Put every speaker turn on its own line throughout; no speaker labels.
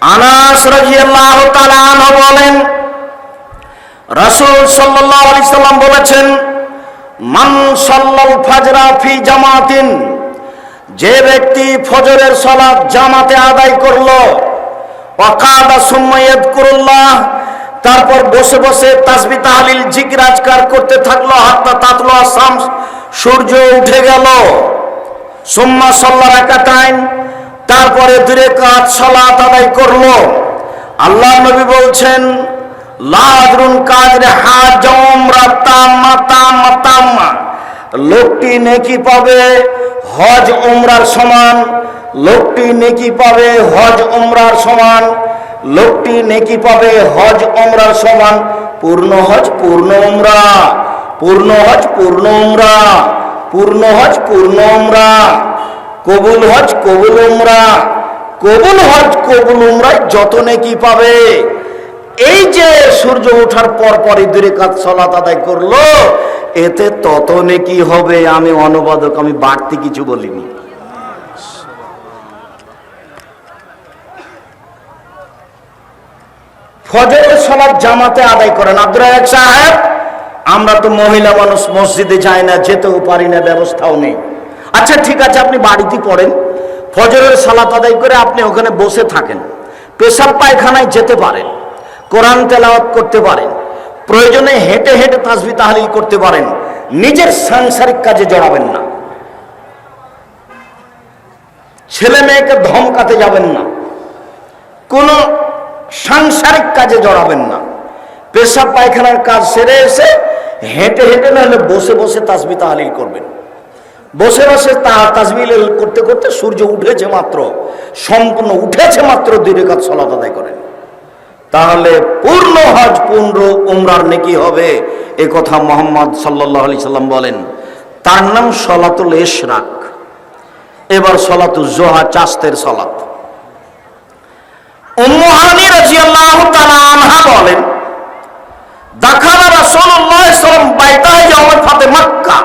আনাস রাজিয়াল্লাহু তাআলা আনহু বলেন, রাসূল সাল্লাল্লাহু আলাইহি সাল্লাম বলেছেন, মান সাল্লাল ফাজরা ফি জামাতিন, যে ব্যক্তি ফজরের সালাত জামাতে আদায় করল, ওয়াকাদা সুম্মা ইয়াযকুরুল্লাহ, তারপর বসে বসে তাসবিহ তাহলিল জিকির আজকার করতে থাকল, হাত্তা তাতলো শামস, সূর্য উঠে গেল। সুম্মা সাল্লা রাকাতাইন তারপরে দূরে কাজ, সালাত আদায় করল। আল্লাহ নবী বলছেন লাদরুন কাজ রে হাজ উমরা তাম্মা তাম্মা তাম্মা লোকটি নেকি পাবে হজ উমরার সমান, লোকটি নেকি পাবে হজ উমরার সমান, লোকটি নেকি পাবে হজ উমরার সমান। পূর্ণ হজ, পূর্ণ উমরা, পূর্ণ হজ, পূর্ণ উমরা, পূর্ণ হজ, পূর্ণ উমরা। কবুল হজ, কবুল উমরা। কবুল হজ, কবুল উমরায় যত নেকি পাবে। এই যে সূর্য ওঠার পর পরই দূরে কাজ সলাত আদায় করল, এতে তত নেকি হবে। আমি অনুবাদক, আমি বাড়তি কিছু বলিনি। ফজরের সলাৎ জামাতে আদায় করেন আব্দুল সাহেব। আমরা তো মহিলা মানুষ, মসজিদে যাই না, যেতেও পারি না, ব্যবস্থাও নেই। আচ্ছা ঠিক আছে, আপনি বাড়িতে পড়েন। ফজরের সালাত আদায় করে আপনি ওখানে বসে থাকেন। পেশাব পায়খানায় যেতে পারেন। কোরআন তেলাওয়াত করতে পারেন। প্রয়োজনে হেঁটে হেঁটে তাসবি তাহলিল করতে পারেন। নিজের সাংসারিক কাজে জড়াবেন না। ছেলে মেয়েকে ধমকাতে যাবেন না। কোনো সাংসারিক কাজে জড়াবেন না। পেশাব পায়খানার কাজ সেরে এসে হেঁটে হেঁটে না হলে বসে বসে তাসবি তাহলিল করবেন। বসে বসে তা তাজমিল করতে করতে সূর্য উঠেছে মাত্র, সম্পূর্ণ উঠেছে মাত্র দুই সলাত আদায় করেন। তাহলে পূর্ণ হজ, পূর্ণ উমরার নেকি হবে, এ কথা মোহাম্মদ সাল্লাহ আলি সাল্লাম বলেন। তার নাম সলাতুল এশরাক এবার সলাতুল জোহা চাস্তের সলাত। আনহা বলেন, দাখালা রাসূলুল্লাহ সাল্লাল্লাহু আলাইহি ফাতে মক্কা।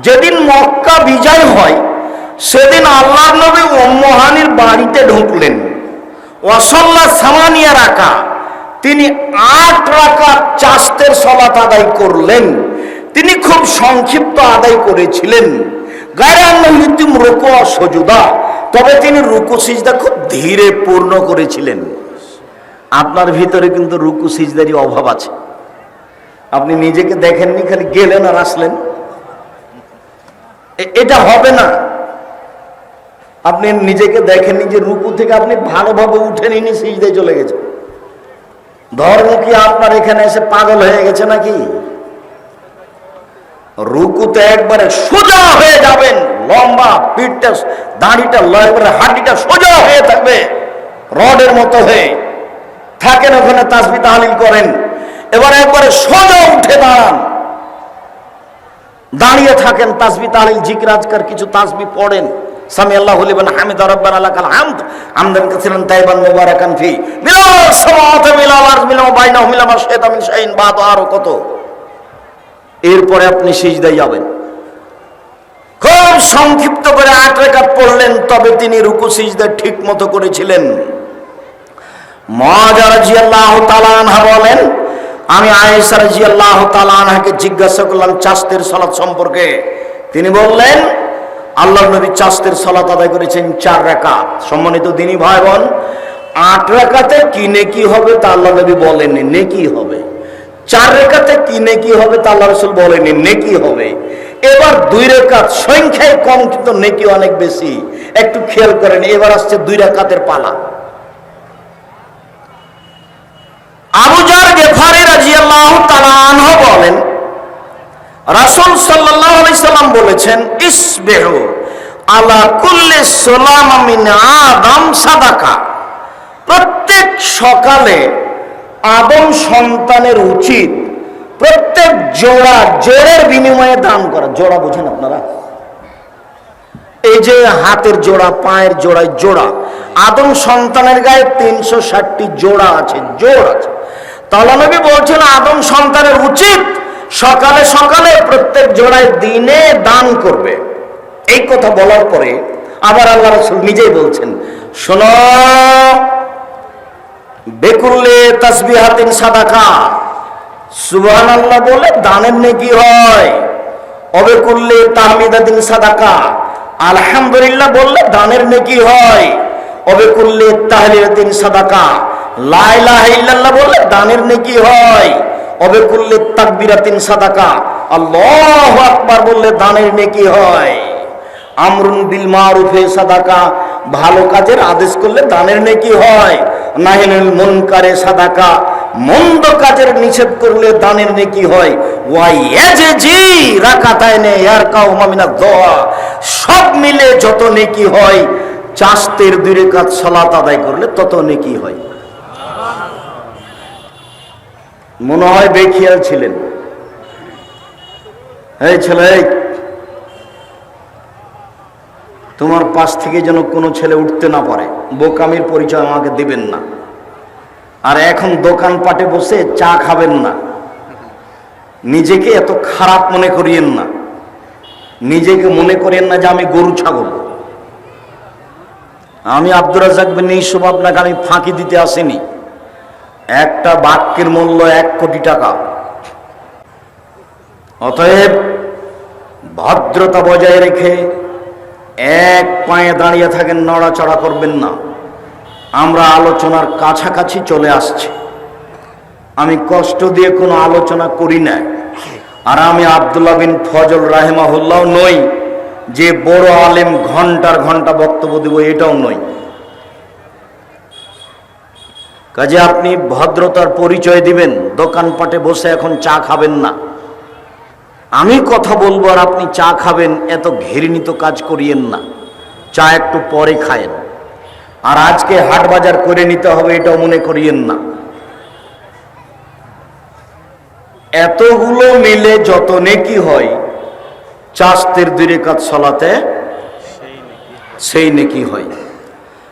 যেদিন মক্কা বিজয় হয়, সেদিন আল্লাহ নবী উম্মুহানির বাড়িতে ঢুকলেন। ওয়াসাল্লাহ সামানিয়া রাকা, তিনি আট রাকা চাস্তের সলাত আদায় করলেন। তিনি খুব সংক্ষিপ্ত আদায় করেছিলেন। গায়রান্নহিতিম রুকু সজুদা, তবে তিনি রুকু সিজদা খুব ধীরে পূর্ণ করেছিলেন। আপনার ভিতরে কিন্তু রুকু সিজদারই অভাব আছে। আপনি নিজেকে দেখেননি, খালি গেলেন আর আসলেন। এটা হবে না। আপনি নিজেকে দেখেননি যে রুকু থেকে আপনি ভালোভাবে উঠে নিনি সিজদায় চলে গেছে। ধর্ম কি আপনার এখানে এসে পাগল হয়ে গেছে নাকি? রুকুতে একবারে সোজা হয়ে যাবেন, লম্বা পিঠটা, দাঁড়িটা একবারে হাড্ডিটা সোজা হয়ে থাকবে, রডের মতো হয়ে। থাকেন ওখানে তাসবি তাহলিল করেন। এবার একবারে সোজা উঠে দাঁড়ান। দাঁড়িয়ে থাকেন, তাসবি তাহলিল জিকির, আজকার কিছু তাসবি পড়েন। সামি আল্লাহ হলিবেন হামিদ রব্বান আল্লাহ কাল হামদ। আমদান কাসিরান তাইবান মুবারাকান ফি। মিলাল সামাওয়াতি মিলাল আরজ মিলাল বাইনাহু মিলাল শাইতান মিন শাইইন বাদ আরও কত। এরপরে আপনি সিজদায় যাবেন। খুব সংক্ষিপ্ত করে আট রেখাত পড়লেন, তবে তিনি রুকু সিজদা ঠিক মতো করেছিলেন। মজা রাজিয়াল্লাহ তালানহা বলেন আমি আয়েশা রাজিয়াল্লাহ তালানহাকে জিজ্ঞাসা করলাম চাস্তের সালাত সম্পর্কে। তিনি বললেন আল্লাহ নবী চাস্তের সালাত আদায় করেছেন চার রাকাত। সম্মানিত দিনী ভাই বোন আট রাকাতে কি নেকি হবে তা আল্লাহ নবী বলেননি, নেকি হবে। চার রেখাতে কি নেকি হবে তা আল্লাহ রসুল বলেনি নেকি হবে। এবার দুই রেখাত সংখ্যায় কম কিন্তু নেকি অনেক বেশি। একটু খেয়াল করেন, এবার আসছে দুই রেখাতের পালা। আবুজার গেফারি রাজিয়াল্লাহু তাআলা আনহু বলেন রাসূল আলাইহি সাল্লাম বলেছেন, ইসবিহু আলা কুল্লি সুলাম আদম সাদাকা। প্রত্যেক সকালে আদম সন্তানের উচিত প্রত্যেক জোড়া জোড়ের বিনিময়ে দান করা। জোড়া বুঝেন আপনারা? এই যে হাতের জোড়া, পায়ের জোড়ায় জোড়া, আদম সন্তানের গায়ে তিনশো ষাটটি জোড়া আছে, জোড় আছে। তাহলে নবী বলছেন, আদম সন্তানের উচিত সকালে সকালে প্রত্যেক জোড়ায় দিনে দান করবে। এই কথা বলার পরে আবার আল্লাহ রসুল নিজেই বলছেন, শোনো, বেকুল্লে তাসবিহাতিন সাদাকা। সুবহান আল্লাহ বলে দানের নেকি হয়। অবেকুল্লে তাহমিদাতিন সাদাকা। আলহামদুলিল্লাহ বললে দানের নেকি হয়। অবেকুল্লে তাহলিলাতিন সাদাকা। লা ইলাহা ইল্লাল্লাহ বললে দানের নেকি হয়। অবেকুল্লে তাকবিরাতিন সাদাকা। আল্লাহু আকবার বললে দানের নেকি হয়। আমরুন বিল মারুফে সাদাকা। ভালো কাজের আদেশ করলে দানের নেকি হয়। নাহিনুল মুনকারে সাদাকা। মন্দ কাজের নিষেধ করলে দানের নেকি হয়। ওয়াই এজে জি রাকাতায় নে ইয়ার কাউ মামিনা দোয়া। সব মিলে যত নেকি হয় চাস্তের দুই কাজ সলাত আদায় করলে তত নেকি হয়। মনে হয় বেখিয়াল ছিলেন। এই ছেলে তোমার পাশ থেকে যেন কোনো ছেলে উঠতে না পারে। বোকামির পরিচয় আমাকে দিবেন না। আর এখন দোকান পাটে বসে চা খাবেন না। নিজেকে এত খারাপ মনে করিয়েন না। নিজেকে মনে করেন না যে আমি গরু, ছাগল। আমি আব্দুর রাজাক বিন ইসুফ আপনাকে আমি ফাঁকি দিতে আসিনি। একটা বাক্যের মূল্য এক কোটি টাকা। অতএব ভদ্রতা বজায় রেখে এক পায়ে দাঁড়িয়ে থাকেন, নড়াচড়া করবেন না। আমরা আলোচনার কাছাকাছি চলে আসছি। আমি কষ্ট দিয়ে কোনো আলোচনা করি না। আর আমি আবদুল্লাহ বিন ফজল রাহেমাহুল্লাহ নই, যে বড় আলেম ঘণ্টার ঘণ্টা বক্তব্য দেব এটাও নই। কাজে আপনি ভদ্রতার পরিচয় দিবেন, দোকানপাটে বসে এখন চা খাবেন না। আমি কথা বলব আর আপনি চা খাবেন, এত ঘৃণিত কাজ করিয়েন না। চা একটু পরে খায়েন। আর আজকে হাট বাজার করে নিতে হবে, এটাও মনে করিয়েন না। এতগুলো মিলে যত নেকি হয় চাস্তের দূরে কাজ সলাতে সেই নেকি হয় বোরায়দা রাজিয়াল্লাহু তাআলা আনহু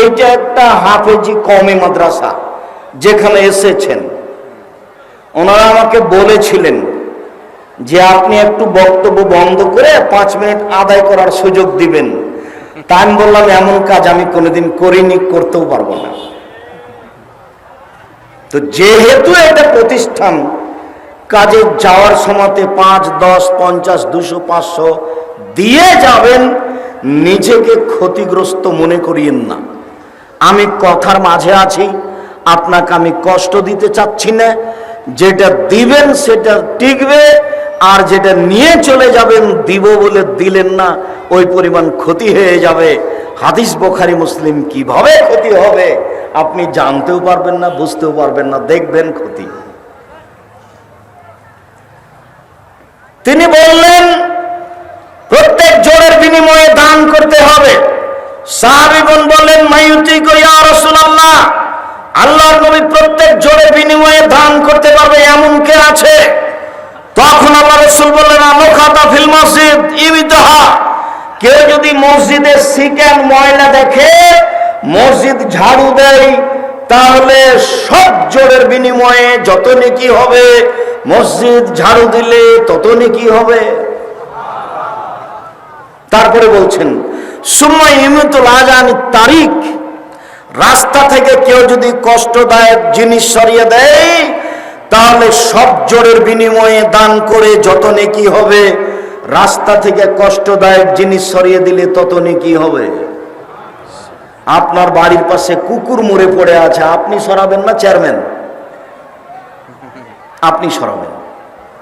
এইটা একটা হাফেজি কমে মাদ্রাসা, যেখানে এসেছেন। ওনারা আমাকে বলেছিলেন যে আপনি একটু বক্তব্য বন্ধ করে পাঁচ মিনিট আদায় করার সুযোগ দিবেন। তাই আমি বললাম, এমন কাজ আমি কোনোদিন করিনি, করতেও পারব না। তো যেহেতু এটা প্রতিষ্ঠান, কাজে যাওয়ার সময়তে পাঁচ, দশ, পঞ্চাশ, দুশো, পাঁচশো দিয়ে যাবেন, নিজেকে ক্ষতিগ্রস্ত মনে করিয়েন না। আমি কথার মাঝে আছি, আপনাকে আমি কষ্ট দিতে চাচ্ছি না। যেটা দিবেন সেটা টিকবে, আর যেটা নিয়ে চলে যাবেন দিব বলে দিলেন না, ওই পরিমাণ ক্ষতি হয়ে যাবে। হাদিস বোখারি মুসলিম কীভাবে ক্ষতি হবে, আপনি জানতেও পারবেন না, বুঝতেও পারবেন না, দেখবেন ক্ষতি। তিনি বললেন, প্রত্যেক জোরের বিনিময়ে দান করতে হবে। সাহাবিগণ বললেন মাইউতি করিয়া রসুলাল্লাহ, আল্লাহর নবী প্রত্যেক জোরের বিনিময়ে দান করতে পারবে এমন কে আছে? তখন আল্লাহ বললেন ফিল মসজিদ কেউ যদি মসজিদে সিকেন ময়লা দেখে, মসজিদ ঝাড়ু দেয়, তাহলে সব জোরের বিনিময়ে যত নেকি হবে, মসজিদ ঝাড়ু দিলে তত নেকি হবে। তারপরে বলছেন তারিখ। রাস্তা থেকে কেউ যদি কষ্টদায়ক জিনিস সরিয়ে দেয়, তাহলে সব জোরের বিনিময়ে দান করে যত নেকি হবে, রাস্তা থেকে কষ্টদায়ক জিনিস সরিয়ে দিলে তত নেকি হবে। আপনার বাড়ির পাশে কুকুর মরে পড়ে আছে, আপনি সরাবেন না, চেয়ারম্যান? আপনি সরাবেন।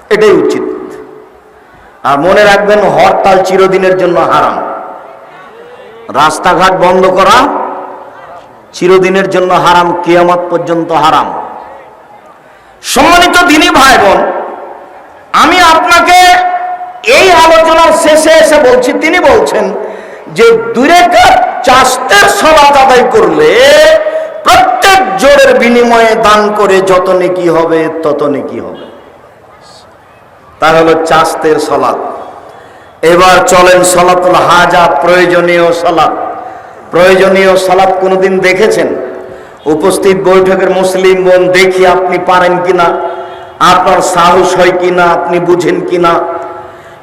এটাই উচিত। আর মনে রাখবেন, হরতাল চিরদিনের জন্য হারাম। রাস্তাঘাট বন্ধ করা চিরদিনের জন্য হারাম, কিয়ামত পর্যন্ত হারাম। সম্মানিত দিনী ভাই বোন আমি আপনাকে এই আলোচনার শেষে এসে বলছি, তিনি বলছেন যে দূরে চাষতের সলাত আদায় করলে প্রত্যেক জোরের বিনিময়ে দান করে যত নেকি হবে, তত নেকি হবে। তা হলো চাস্তের সলাৎ এবার চলেন সলাতুল হাজা, প্রয়োজনীয় সলাৎ প্রয়োজনীয় সলাৎ কোনোদিন দেখেছেন? উপস্থিত বৈঠকের মুসলিম বোন দেখি আপনি পারেন কিনা? আপনার সাহস হয় কিনা? আপনি বুঝেন কিনা?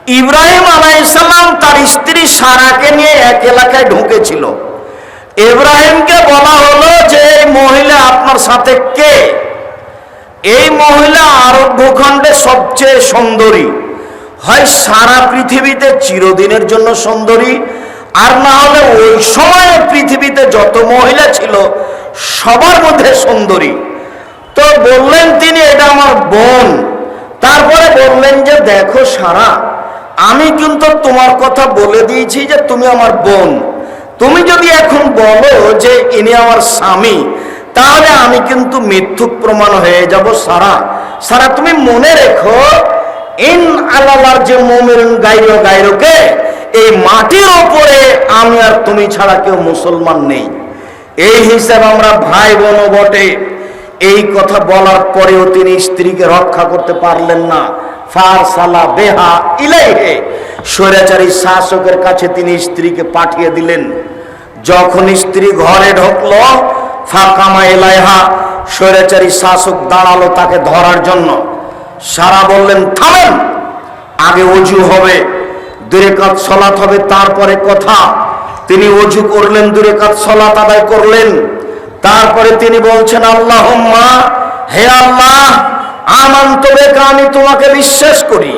ইব্রাহিম আলাইসাল্লাম তার স্ত্রী সারাকে নিয়ে এক এলাকায় ঢুকেছিল। ইব্রাহিমকে বলা হলো যে, এই মহিলা আপনার সাথে কে? এই মহিলা আরব ভূখণ্ডে সবচেয়ে সুন্দরী। হয় সারা পৃথিবীতে চিরদিনের জন্য সুন্দরী। আর না হলে ওই সময়ে পৃথিবীতে যত মহিলা ছিল, সবার মধ্যে সুন্দরী। তো বললেন তিনি, এটা আমার বোন। তারপরে বললেন যে, দেখো সারা, আমি কিন্তু তোমার কথা বলে দিয়েছি যে, তুমি আমার বোন। তুমি যদি এখন বলো যে, ইনি আমার স্বামী, তাহলে আমি কিন্তু মিথ্যুক প্রমাণ হয়ে যাব সারা। সারা, তুমি মনে রেখো ইন এই মাটির ওপরে আমি আর তুমি ছাড়া কেউ মুসলমান নেই। এই হিসাবে আমরা ভাই বোনও বটে। এই কথা বলার পরেও তিনি স্ত্রীকে রক্ষা করতে পারলেন না। ফারসালা বেহা ইলাইহে, স্বৈরাচারী শাসকের কাছে তিনি স্ত্রীকে পাঠিয়ে দিলেন। যখন স্ত্রী ঘরে ঢুকলো, ফাঁকামা এলাইহা স্বৈরাচারী শাসক দাঁড়াল তাকে ধরার জন্য। সারা বললেন, থামেন, আগে অজু হবে দূরে কাজ সলাৎ হবে, তারপরে কথা। তিনি অজু করলেন দূরে কাজ সলাৎ আদায় করলেন। তারপরে তিনি বলছেন আল্লাহ হে আল্লাহ আমি তোমাকে বিশ্বাস করি।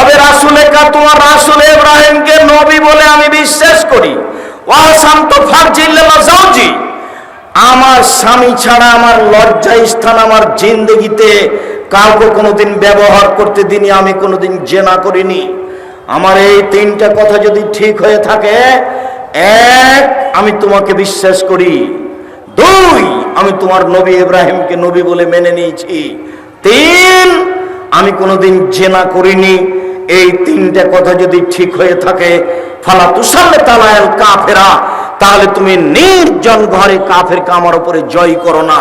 অবে রাসুলে কা তোমার রাসুল ইব্রাহিমকে নবী বলে আমি বিশ্বাস করি। ওয়াসান্ত ফারজিল্লা জাউজি আমার স্বামী ছাড়া আমার লজ্জা স্থান আমার জিন্দগিতে কাউকে কোনোদিন ব্যবহার করতে দিনি, আমি কোনোদিন জেনা করিনি। আমার এই তিনটা কথা যদি ঠিক হয়ে থাকে, এক, আমি তোমাকে বিশ্বাস করি। দুই, আমি তোমার নবী ইব্রাহিমকে নবী বলে মেনে নিয়েছি। তিন, আমি কোনোদিন জেনা করিনি। এই তিনটা কথা যদি ঠিক হয়ে থাকে, ফালা তুষালে তালায়াল কাফেরা। তাহলে তুমি নির্জন ঘরে কাফের কামার উপরে জয় করো না।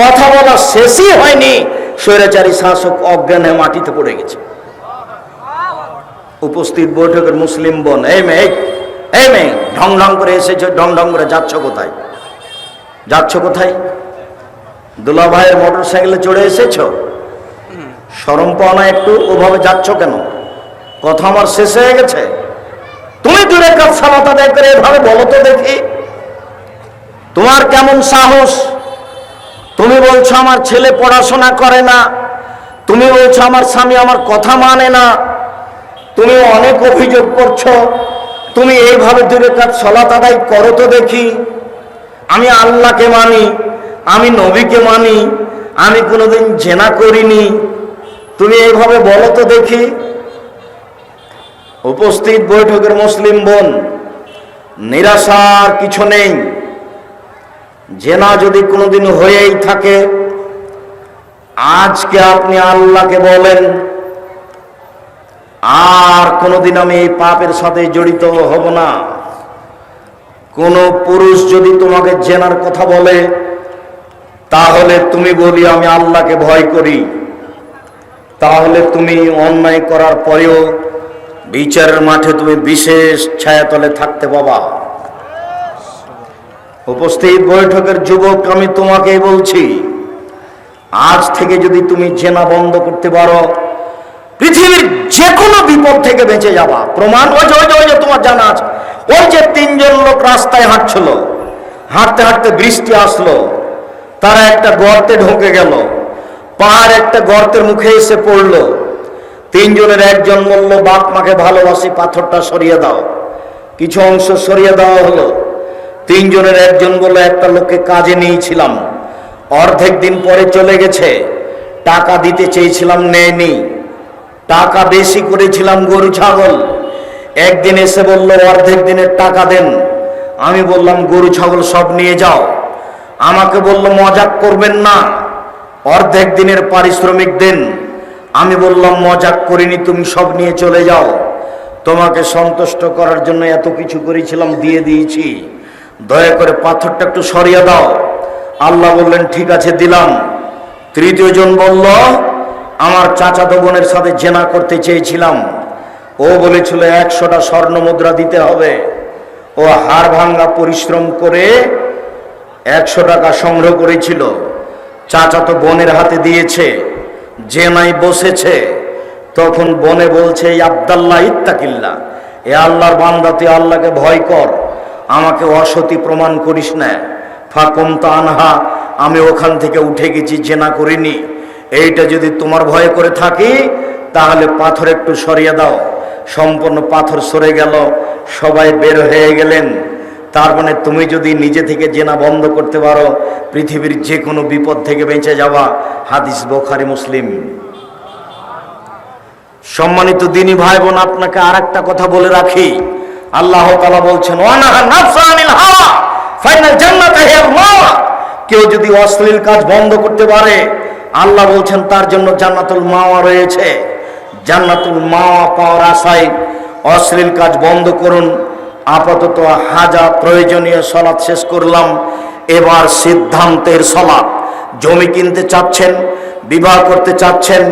কথা বলা শেষই হয়নি। স্বৈরাচারী শাসক অজ্ঞানে মাটিতে পড়ে গেছে। উপস্থিত বৈঠকের মুসলিম বোন, এই মেয়ে এই মেয়ে, ঢং ঢং করে এসেছ, ঢং ঢং করে যাচ্ছ কোথায়? যাচ্ছ কোথায়? দুলা ভাইয়ের মোটর সাইকেলে চড়ে এসেছ? সরম পাও না একটু, ওভাবে যাচ্ছ কেন? কথা আমার শেষ হয়ে গেছে। তুমি দূরে কাজ সালাত আদায় করে এভাবে বলো তো দেখি। তোমার কেমন সাহস? তুমি বলছো আমার ছেলে পড়াশোনা করে না। তুমি বলছো আমার স্বামী আমার কথা মানে না। তুমি অনেক অভিযোগ করছ। তুমি এইভাবে দূরে কাজ সলাত আদায় করো তো দেখি। আমি আল্লাহকে মানি, আমি নবীকে মানি, আমি কোনোদিন জেনা করিনি। তুমি এইভাবে বলো তো দেখি। উপস্থিত বৈঠকের মুসলিম বোন, নিরাশার কিছু নেই। জেনা যদি কোনোদিন হয়েই থাকে, আজকে আপনি আল্লাহকে বলেন, আর কোনোদিন আমি এই পাপের সাথে জড়িত হব না। কোন পুরুষ যদি তোমাকে জেনার কথা বলে, তাহলে তুমি বলি, আমি আল্লাহকে ভয় করি। তাহলে তুমি অন্যায় করার পরেও বিচারের মাঠে তুমি বিশেষ ছায়াতলে থাকতে পাবা। উপস্থিত বৈঠকের যুবক, আমি তোমাকেই বলছি, আজ থেকে যদি তুমি জেনা বন্ধ করতে পারো, পৃথিবীর যে কোনো বিপদ থেকে বেঁচে যাবা। প্রমাণ, ওই তোমার জানা আছে। ওই যে তিনজন লোক রাস্তায় হাঁটছিল, হাঁটতে হাঁটতে বৃষ্টি আসলো, তারা একটা গর্তে ঢুকে গেল, পাহাড় একটা গর্তের মুখে এসে পড়ল। তিনজনের একজন বলল, বাপ মাকে ভালোবাসি, পাথরটা সরিয়ে দাও। কিছু অংশ সরিয়ে দেওয়া হলো। তিনজনের একজন বলল, একটা লোককে কাজে নিয়েছিলাম, অর্ধেক দিন পরে চলে গেছে, টাকা দিতে চেয়েছিলাম, নেয়নি। টাকা বেশি করেছিলাম, গরু, ছাগল। একদিন এসে বলল, অর্ধেক দিনের টাকা দেন। আমি বললাম, গরু, ছাগল সব নিয়ে যাও। আমাকে বলল, মজাক করবেন না, অর্ধেক দিনের পারিশ্রমিক দেন। আমি বললাম, মজাক করিনি, তুমি সব নিয়ে চলে যাও। তোমাকে সন্তুষ্ট করার জন্য এত কিছু করেছিলাম, দিয়ে দিয়েছি। দয়া করে পাথরটা একটু সরিয়ে দাও। আল্লাহ বললেন, ঠিক আছে, দিলাম। তৃতীয় জন বলল, আমার চাচাতো বোনের সাথে জেনা করতে চেয়েছিলাম। ও বলেছিল, একশোটা স্বর্ণ মুদ্রা দিতে হবে। ও হাড় ভাঙ্গা পরিশ্রম করে একশো টাকা সংগ্রহ করেছিল। চাচাতো বোনের হাতে দিয়েছে। জেনাই বসেছে, তখন বনে বলছে, "এই আবদাল্লাহ, ইত্তাকিল্লা, এ আল্লাহর বান্দা, তুই আল্লাহকে ভয় কর, আমাকে অসতি প্রমাণ করিস না। ফাকুম তো আনহা আমি ওখান থেকে উঠে গেছি, জেনা করিনি। এইটা যদি তোমার ভয় করে থাকি, তাহলে পাথর একটু সরিয়ে দাও। সম্পূর্ণ পাথর সরে গেল, সবাই বের হয়ে গেলেন। তার মানে তুমি যদি নিজে থেকে জেনা বন্ধ করতে পারো পৃথিবীর যে কোনো বিপদ থেকে বেঁচে যাওয়া হাদিস বোখারি মুসলিম। সম্মানিত দিনী ভাই বোন আপনাকে আর একটা কথা বলে রাখি। আল্লাহ তালা বলছেন "ওয়ানাহা নাফসা আনিল হাওয়া, ফাইনাল জান্নাত হে কেউ যদি অশ্লীল কাজ বন্ধ করতে পারে আল্লাহ বলছেন তার জন্য জান্নাতুল মাওয়া রয়েছে। জান্নাতুল মাওয়া পাওয়ার আশায় অশ্লীল কাজ বন্ধ করুন। আপাতত হাজা প্রয়োজনীয় সলাৎ শেষ করলাম। এবার সিদ্ধান্তের সলাৎ। জমি কিনতে চাচ্ছেন, বিবাহ করতে চাচ্ছেন,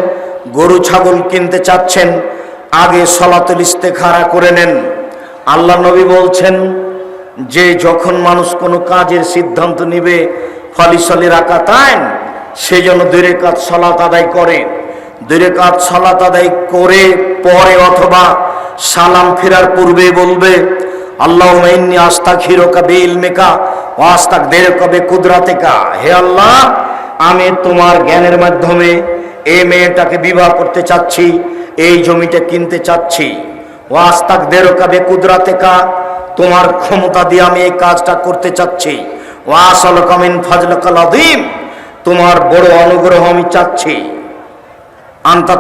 গরু, ছাগল কিনতে চাচ্ছেন, আগে সলাতুল ইস্তেখারা করে নেন। আল্লাহ নবী বলছেন, যে যখন মানুষ কোনো কাজের সিদ্ধান্ত নিবে, ফলিসলি রাকাতায়ন সে যেন দুই কাজ সলাত আদায় করে। দুই কাজ সলাত আদায় করে পরে অথবা সালাম ফেরার পূর্বে বলবে আল্লাহ ইন্নি আস্তাক হিরোকা বে ইলমেকা কবে হে আল্লাহ, আমি তোমার জ্ঞানের মাধ্যমে এই মেয়েটাকে বিবাহ করতে চাচ্ছি, এই জমিটা কিনতে চাচ্ছি। ও আস্তাক কবে কুদরাতেকা তোমার ক্ষমতা দিয়ে আমি এই কাজটা করতে চাচ্ছি। আদিম তোমার বড় অনুগ্রহ আমি চাচ্ছি। আন্তা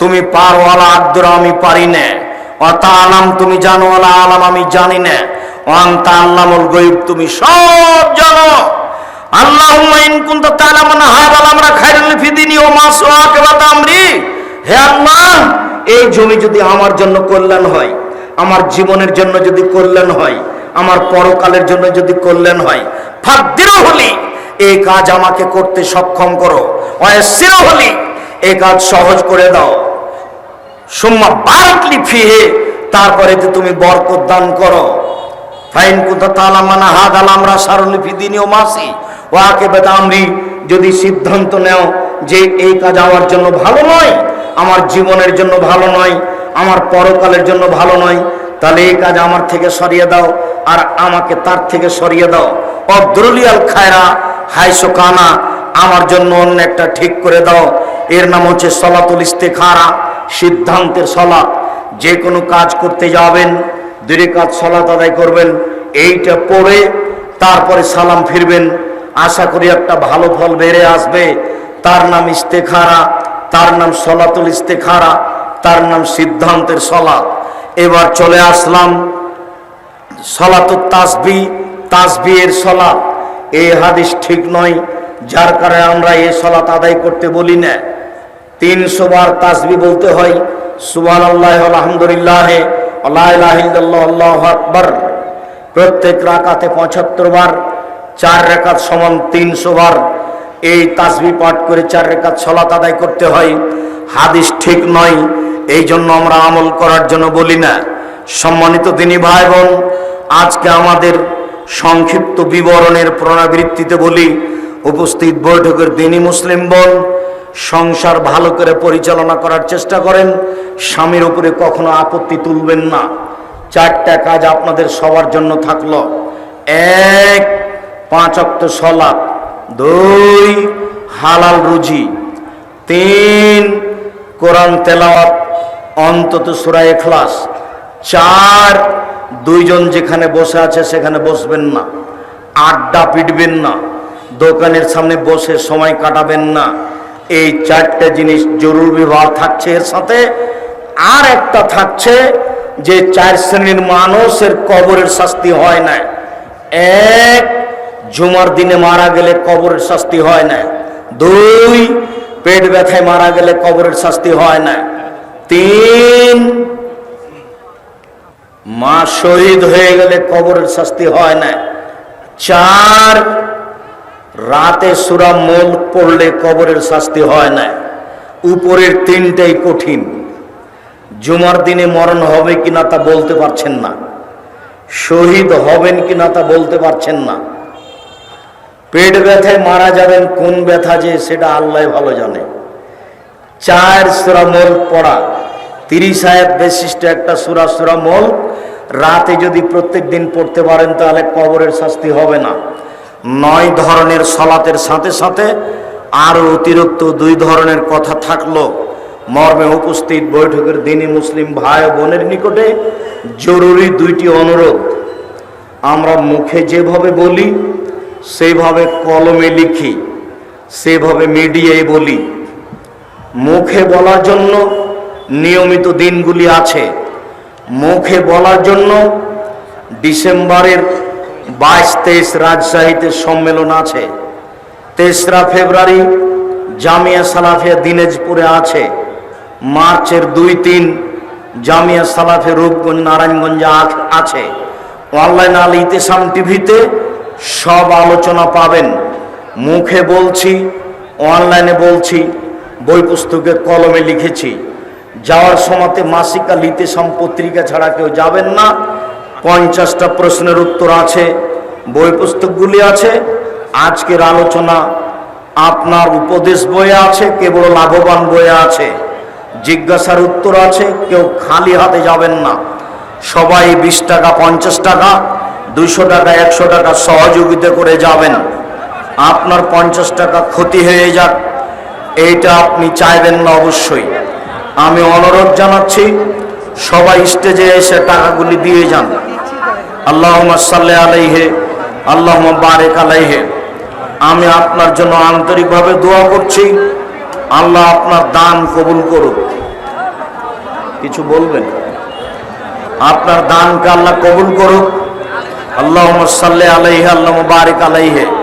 তুমি পারওয়ালা আকদের আমি পারি না। অতা আলাম তুমি জানোয়ালা আলাম আমি জানি না। অন্তা আল্লামুল গয়ব তুমি সব জানো। আল্লাহুম্মা ইন কুনতা তাআলামুনা হাদাল আমরা খায়রুল ফিদিনি ও মা সুআকে ওয়া তামরি হে আল্লাহ, এই জমি যদি আমার জন্য কল্যাণ হয়, আমার জীবনের জন্য যদি কল্যাণ হয়, আমার পরকালের জন্য যদি কল্যাণ হয় ফাকদিরও হলি, এই কাজ আমাকে করতে সক্ষম করো। অয়সির হলি, এই কাজ সহজ করে দাও। সুম্মা বারাকলি ফিহে, তারপরে তুমি বরকত দান করো। ফাইন কুতা তালা মানা হাদ আলামরা সারলিপি দিনীয় মাসি। ও আকে বেদামরি যদি সিদ্ধান্ত নেও যে এই কাজ আমার জন্য ভালো নয়, আমার জীবনের জন্য ভালো নয়, আমার পরকালের জন্য ভালো নয়, তাহলে এই কাজ আমার থেকে সরিয়ে দাও, আর আমাকে তার থেকে সরিয়ে দাও। অদ্রলিয়াল খায়রা, হাইসো কানা, আমার জন্য অন্য একটা ঠিক করে দাও। এর নাম হচ্ছে সলাতুল ইস্তেখারা। সিদ্ধান্তের সলাৎ। যে কোনো কাজ করতে যাবেন দুই কাজ সলাত আদায় করবেন, এইটা পড়ে তারপরে সালাম ফিরবেন। আশা করি একটা ভালো ফল বেড়ে আসবে। তার নাম ইস্তেখারা, তার নাম সলাতুল ইস্তেখারা, তার নাম সিদ্ধান্তের সলাৎ। এবার চলে আসলাম সলাতুল তাসবি তাসবিয়ের সলাৎ। এই হাদিস ঠিক নয়, যার কারণে আমরা এই সলাৎ আদায় করতে বলি না। তিনশো বার তাসবি বলতে হয়। সুবান আল্লাহ আলহামদুলিল্লাহ আল্লাহ আকবর। প্রত্যেক রাকাতে পঁচাত্তর বার, চার রেখাত সমান তিনশো বার এই তাসবি পাঠ করে চার রেখাত সলাত আদায় করতে হয়। হাদিস ঠিক নয় এই জন্য আমরা আমল করার জন্য বলি না। সম্মানিত দিনী ভাই বোন আজকে আমাদের সংক্ষিপ্ত বিবরণের পুনরাবৃত্তিতে বলি, উপস্থিত বৈঠকের দিনী মুসলিম বোন সংসার ভালো করে পরিচালনা করার চেষ্টা করেন, স্বামীর উপরে কখনো আপত্তি তুলবেন না। চারটা কাজ আপনাদের সবার জন্য থাকল। এক, পাঁচ অক্ত সলাপ। দুই, হালাল রুজি। তিন, কোরআন তেলাওয়াত, অন্তত সুরা এখলাস চার, দুইজন যেখানে বসে আছে সেখানে বসবেন না। আড্ডা পিটবেন না। দোকানের সামনে বসে সময় কাটাবেন না। এই চারটে জিনিস জরুরি বিভাগ থাকছে এর সাথে। আর একটা থাকছে যে চার শ্রেণির মানুষের কবরের শাস্তি হয় না। এক, জুমার দিনে মারা গেলে কবরের শাস্তি হয় না। দুই, পেট ব্যথায় মারা গেলে কবরের শাস্তি হয় না। তিন, মা শহীদ হয়ে গেলে কবরের শাস্তি হয় না। চার রাতে সুরা মোল পড়লে কবরের শাস্তি হয় না। উপরের তিনটাই কঠিন। জুমার দিনে মরণ হবে কিনা তা বলতে পারছেন না। শহীদ হবেন কিনা তা বলতে পারছেন না। পেট ব্যথায় মারা যাবেন কোন ব্যথা যে সেটা আল্লাহ ভালো জানে। চার সুরা মোল পড়া। তিরিশ আয়াত বিশিষ্ট একটা সুরা সুরা মোল। রাতে যদি প্রত্যেক দিন পড়তে পারেন তাহলে কবরের শাস্তি হবে না। নয় ধরনের সলাতের সাথে সাথে আরও অতিরিক্ত দুই ধরনের কথা থাকল। মর্মে উপস্থিত বৈঠকের দিনই মুসলিম ভাই বোনের নিকটে জরুরি দুইটি অনুরোধ। আমরা মুখে যেভাবে বলি, সেভাবে কলমে লিখি, সেভাবে মিডিয়ায় বলি। মুখে বলার জন্য নিয়মিত দিনগুলি আছে। মুখে বলার জন্য ডিসেম্বরের বাইশ তেইশ রাজশাহীতে সম্মেলন আছে। তেসরা ফেব্রুয়ারি জামিয়া সালাফিয়া দিনাজপুরে আছে। মার্চের দুই তিন জামিয়া সালাফে রূপগঞ্জ নারায়ণগঞ্জে আছে। অনলাইন আল ইতেসাম টিভিতে সব আলোচনা পাবেন। মুখে বলছি, অনলাইনে বলছি, বই পুস্তকে কলমে লিখেছি। যাওয়ার সময়তে মাসিকা লিতেসাম পত্রিকা ছাড়া কেউ যাবেন না। পঞ্চাশটা প্রশ্নের উত্তর আছে, বই পুস্তকগুলি আছে। আজকের আলোচনা আপনার উপদেশ বইয়ে আছে, কেবল লাভবান বইয়ে আছে। জিজ্ঞাসার উত্তর আছে, কেউ খালি হাতে যাবেন না। সবাই বিশ টাকা, পঞ্চাশ টাকা, দুইশো টাকা, একশো টাকা সহযোগিতা করে যাবেন। আপনার পঞ্চাশ টাকা ক্ষতি হয়ে যাক, এইটা আপনি চাইবেন না অবশ্যই। আমি অনুরোধ জানাচ্ছি, সবাই স্টেজে এসে টাকাগুলি দিয়ে যান। আল্লাহমা বারেক আমি আপনার জন্য আন্তরিকভাবে দোয়া করছি। আল্লাহ আপনার দান কবুল করুক। কিছু বলবেন? আপনার দানকে আল্লাহ কবুল করুক। আল্লাহ সাল্লে আলাইহে আল্লাহ বারেক আলাইহে।